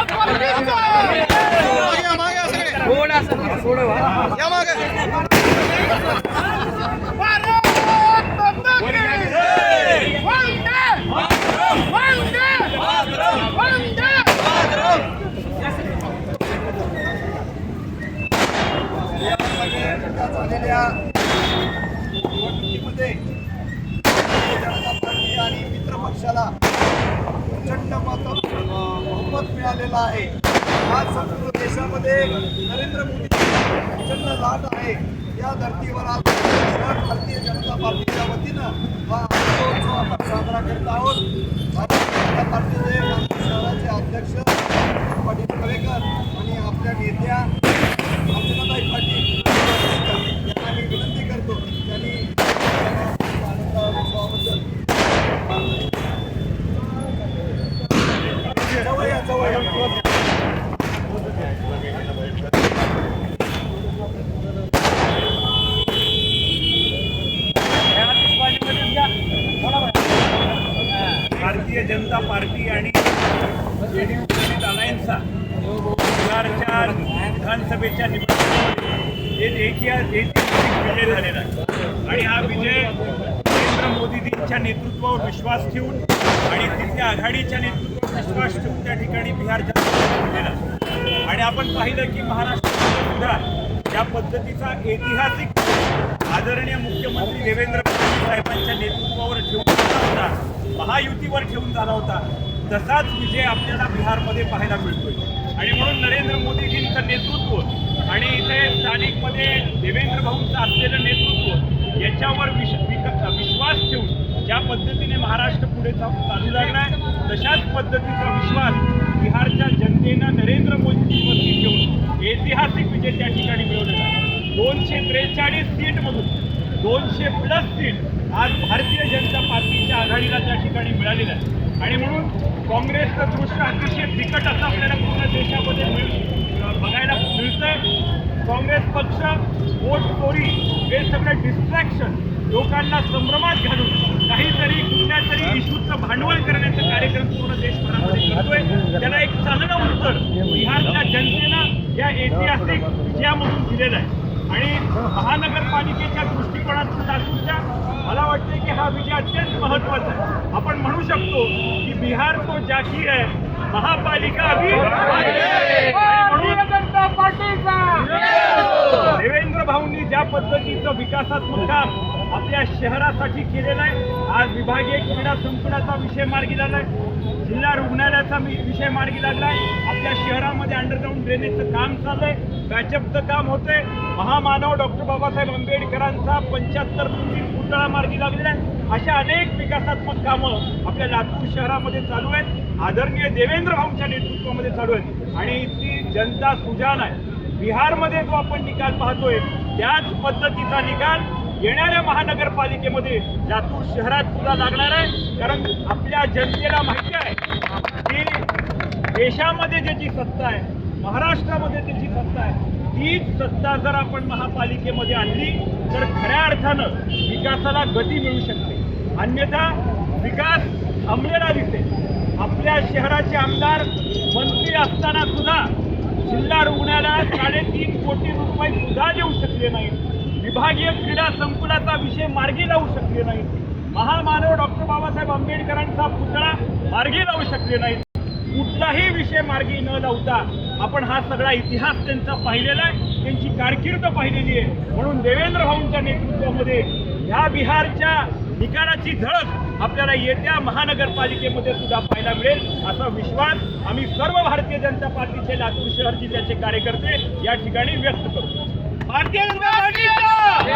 या मागे सगळे या मागे झालेल्या निवडणुकीमध्ये जनता पार्टी आणि मित्र पक्षाला प्रचंड मत झालेला आहे. आज संपूर्ण देशामध्ये नरेंद्र मोदी प्रचंड लाट आहे. या धर्तीवर आज भारतीय जनता पार्टीच्या वतीनं हा आपण साजरा करत आहोत. भारतीय जनता पार्टीचे नागपूर शहराचे अध्यक्ष जनता पार्टी आणि जेडीयू प्रणित अलायन्सचा बिहारच्या विधानसभेच्या निवडणुकीमध्ये एक एकी विजय झालेला आहे. आणि हा विजय नरेंद्र मोदीजींच्या नेतृत्वावर विश्वास ठेवून आणि तिथल्या आघाडीच्या नेतृत्वावर विश्वास ठेवून त्या ठिकाणी बिहारच्या दिलेला आणि आपण पाहिलं की महाराष्ट्रामध्ये सुद्धा या पद्धतीचा ऐतिहासिक आदरणीय मुख्यमंत्री देवेंद्र फडणवीस साहेबांच्या नेतृत्वावर ठेवून झाला होता महायुतीवर ठेवून झाला होता तसाच विजय आपल्याला बिहारमध्ये पाहायला मिळतोय. आणि म्हणून नरेंद्र मोदीजींचं नेतृत्व आणि इथे स्थानिकमध्ये देवेंद्र भाऊंचं असलेलं नेतृत्व याच्यावर विश विश्वास ठेवून ज्या पद्धतीने महाराष्ट्र पुढे चालू लागला आहे तशाच पद्धतीचा विश्वास बिहारच्या जनतेनं नरेंद्र मोदीजींवरती ठेवून ऐतिहासिक विजय त्या दोनशे त्रेचाळीस सीटमधून दोनशे प्लस सीट आज भारतीय जनता पार्टीच्या आघाडीला त्या ठिकाणी मिळालेलं आहे आणि म्हणून काँग्रेसचं दृश्य अतिशय बिकट असं आपल्याला पूर्ण देशामध्ये मिळ बघायला मिळतंय. काँग्रेस पक्ष वोट चोरी हे सगळं डिस्ट्रॅक्शन लोकांना संभ्रमात घालून काहीतरी कुठल्या तरी इशूचं भांडवल करण्याचा कार्यक्रम पूर्ण देशभरामध्ये करतोय. त्याला एक चांगलं उत्तर बिहारच्या जनतेनं या ऐतिहासिक विजयामधून दिलेलं आहे. आणि महानगरपालिकेच्या दृष्टिकोनातून लातूरच्या मला वाटते की हा विजय अत्यंत महत्त्वाचा आहे. आपण म्हणू शकतो की बिहार तो जाकी आहे. महापालिका देवेंद्र भाऊंनी ज्या पद्धतीचं विकासात्मक काम आपल्या शहरासाठी केलेलं आहे. आज विभागीय क्रीडा संकुलाचा विषय मार्गी लागला आहे जिल्हा रुग्णालयाचा मी- विषय मार्गी लागला आहे आपल्या शहरामध्ये अंडरग्राऊंड ड्रेनेजचं काम चालू आहे बॅचअपचं काम होतंय. महामानव डॉक्टर बाबासाहेब आंबेडकरांचा पंच्याहत्तर फुटी पुतळा मार्गी लागलेला आहे. अशा अनेक विकासात्मक कामं आपल्या लातूर शहरामध्ये चालू आहेत. आदरणीय देवेंद्र भाऊंच्या नेतृत्वामध्ये चालू आहेत. आणि इथली जनता सुजान आहे. बिहारमध्ये जो आपण निकाल पाहतोय त्याच पद्धतीचा निकाल येणाऱ्या महानगरपालिकेमध्ये लातूर शहरात सुद्धा लागणार आहे. कारण आपल्या जनतेला माहिती आहे की देशामध्ये ज्याची सत्ता आहे महाराष्ट्रामध्ये त्याची सत्ता आहे तीच सत्ता जर आपण महापालिकेमध्ये आणली तर खऱ्या अर्थानं विकासाला गती मिळू शकते. अन्यथा विकास थांबलेला दिसेल. आपल्या शहराचे आमदार मंत्री असताना सुद्धा जिल्हा रुग्णालयात साडेतीन कोटी रुपये सुद्धा देऊ शकले नाहीत. विभागीय क्रीडा संकुलाचा विषय मार्गी लावू शकले नाहीत. महामानव डॉक्टर बाबासाहेब आंबेडकरांचा पुतळा मार्गी लावू शकले नाहीत. कुठलाही विषय मार्गी न लावता आपण हा सगळा इतिहास त्यांचा पाहिलेला आहे त्यांची कारकीर्द पाहिलेली आहे. म्हणून देवेंद्र भाऊंच्या नेतृत्वामध्ये ह्या बिहारच्या निकालाची झळक आपल्याला येत्या महानगरपालिकेमध्ये सुद्धा पाहायला मिळेल. असा विश्वास आम्ही सर्व भारतीय जनता पार्टीचे लातूर शहर जिल्ह्याचे कार्यकर्ते या ठिकाणी व्यक्त करतो. भारतीय जनता पार्टीचा